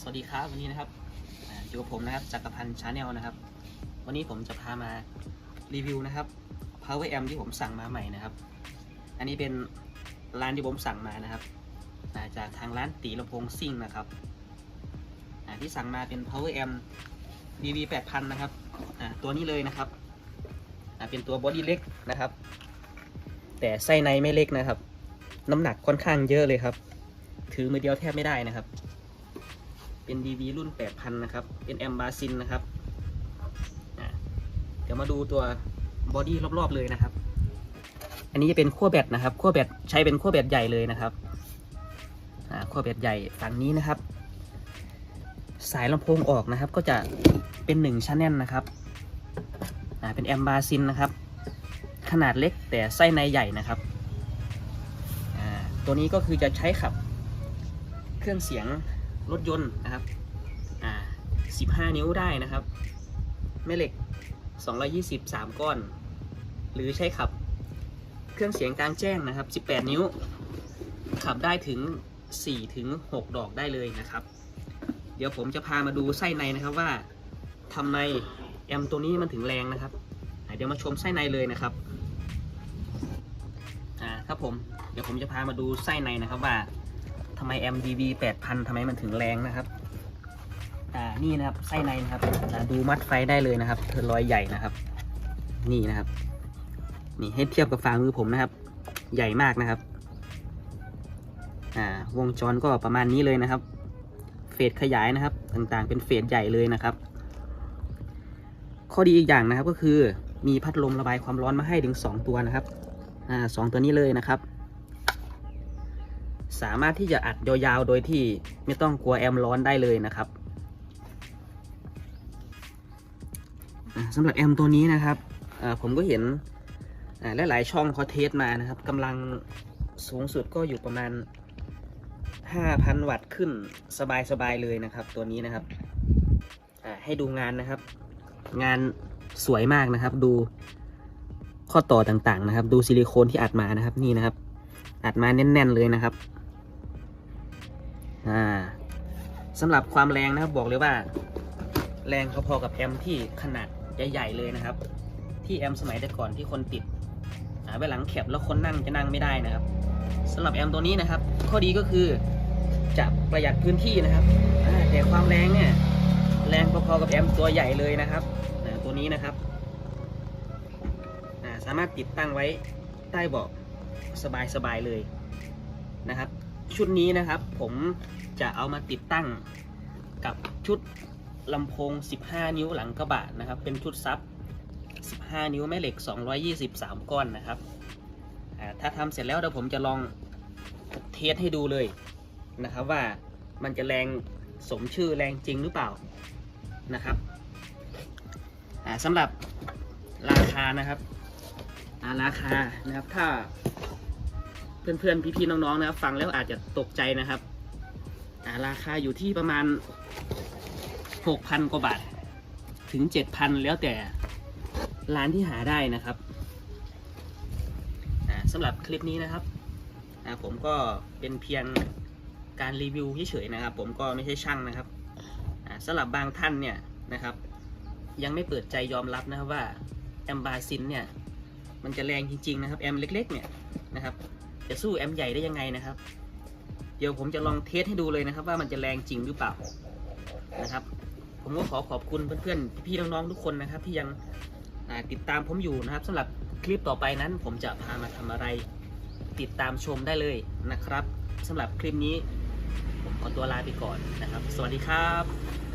สวัสดีครับวันนี้นะครับอยู่กับผมนะครับจักรพันธ์ชาแนลนะครับ วันนี้ผมจะพามารีวิวนะครับ power M ที่ผมสั่งมาใหม่นะครับ อันนี้เป็นร้านที่ผมสั่งมานะครับจากทางร้านตีลำโพงซิ่งนะครับที่สั่งมาเป็น power amp DV 8000นะครับตัวนี้เลยนะครับเป็นตัวบอดี้เล็กนะครับ แต่ไส้ในไม่เล็กนะครับ น้ำหนักค่อนข้างเยอะเลยครับ ถือมือเดียวแทบไม่ได้นะครับ เป็น DV รุ่น 8000 นะครับ เป็นแอมบาซินนะครับ เดี๋ยวมาดูตัวบอดี้รอบๆเลยนะครับ อันนี้จะเป็นขั้วแบตนะครับขั้วแบตใช้เป็นขั้วแบตใหญ่เลยนะครับขั้วแบตใหญ่ฝั่งนี้นะครับ สายลำโพงออกนะครับ ก็จะเป็น1ชั้นแน่นนะครับเป็นแอมบาซินนะครับ ขนาดเล็กแต่ไส้ในใหญ่นะครับตัวนี้ก็คือจะใช้ขับเครื่องเสียง รถยนต์นะครับอ่า15นิ้วได้นะครับ แม่เหล็ก 220 3 ก้อน หรือใช้ขับเครื่องเสียงกลางแจ้งนะครับ 18 นิ้ว ขับได้ถึง 4 ถึง 6 ดอกได้เลยนะครับ เดี๋ยวผมจะพามาดูไส้ในนะครับว่าทำไมแอมตัวนี้มันถึงแรงนะครับ เดี๋ยวมาชมไส้ในเลยนะครับ อ่าครับผม เดี๋ยวผมจะพามาดูไส้ในนะครับว่า ทำไม MDB 8000ทำไมมันถึงแรงนะครับ อ่า นี่นะครับ ไส้ในนะครับดูมัดไฟได้เลยนะครับเธอรอยใหญ่นะครับ นี่นะครับ นี่ให้เทียบกับฝ่ามือผมนะครับ ใหญ่มากนะครับ อ่า วงจรก็ประมาณนี้เลยนะครับ เฟสขยายนะครับ ต่างๆ เป็นเฟสใหญ่เลยนะครับ ข้อดีอีกอย่างนะครับก็คือมีพัดลมระบายความร้อนมาให้ถึง 2 ตัวนะครับ อ่าสองตัวนี้เลยนะครับ สามารถที่จะอัดยาวๆ โดยที่ไม่ต้องกลัวแอมร้อนได้เลยนะครับสำหรับแอมตัวนี้นะครับผมก็เห็นอ่าหลายๆช่องเขาเทสมานะครับกำลังสูงสุดก็อยู่ประมาณ 5,000 วัตต์ขึ้นสบายๆเลยนะครับ ตัวนี้นะครับให้ดูงานนะครับ งานสวยมากนะครับ ดูข้อต่อต่างๆนะครับ ดูซิลิโคนที่อัดมานะครับนี่นะครับ อัดมาแน่นๆเลยนะครับ อ่าสำหรับความแรงนะครับบอกเลยว่า แรงพอๆกับแอมป์ที่ขนาดใหญ่ๆเลยนะครับ ที่แอมป์สมัยแต่ก่อนที่คนติดอ่าไว้หลังแคปแล้วคนนั่งจะนั่งไม่ได้นะครับสำหรับแอมป์ตัวนี้นะครับ ข้อดีก็คือจะประหยัดพื้นที่นะครับแต่ความแรงเนี่ยแรงพอๆกับแอมป์ตัวใหญ่เลยนะครับตัวนี้นะครับสามารถติดตั้งไว้ใต้เบาะ สบายๆเลยนะครับ ชุดนี้นะครับผมจะเอามาติดตั้งกับชุดลำโพง 15 นิ้วหลังกระบะนะครับ เป็นชุดซับ 15 นิ้วแม่เหล็ก 223 ก้อนนะครับถ้าทำเสร็จแล้วเดี๋ยวผมจะลองเทสให้ดูเลยนะครับว่ามันจะแรงสมชื่อแรงจริงหรือเปล่านะครับสำหรับราคานะครับาราคานะครับ ถ้า เพื่อนๆพี่ๆน้องๆนะครับ ฟังแล้วอาจจะตกใจนะครับอาราคาอยู่ที่ประมาณ6,000กว่าบาท ถึง7,000แล้วแต่ร้านที่หาได้นะครับสำหรับคลิปนี้นะครับผมก็เป็นเพียงการรีวิวเฉยๆนะครับ ผมก็ไม่ใช่ช่างนะครับสำหรับบางท่านเนี่ยนะครับ ยังไม่เปิดใจยอมรับนะครับว่าแอมบาซินเนี่ย มันจะแรงจริงๆนะครับแอมเล็กๆเนี่ยนะครับจะสู้แอมใหญ่ได้ยังไงนะครับ เดี๋ยวผมจะลองเทสให้ดูเลยนะครับ ว่ามันจะแรงจริงหรือเปล่านะครับ ผมก็ขอขอบคุณเพื่อนๆพี่ๆน้องๆทุกคนนะครับ ที่ยังติดตามผมอยู่นะครับสำหรับคลิปต่อไปนั้น ผมจะพามาทำอะไร ติดตามชมได้เลยนะครับสำหรับคลิปนี้ ผมขอตัวลาไปก่อนนะครับ สวัสดีครับ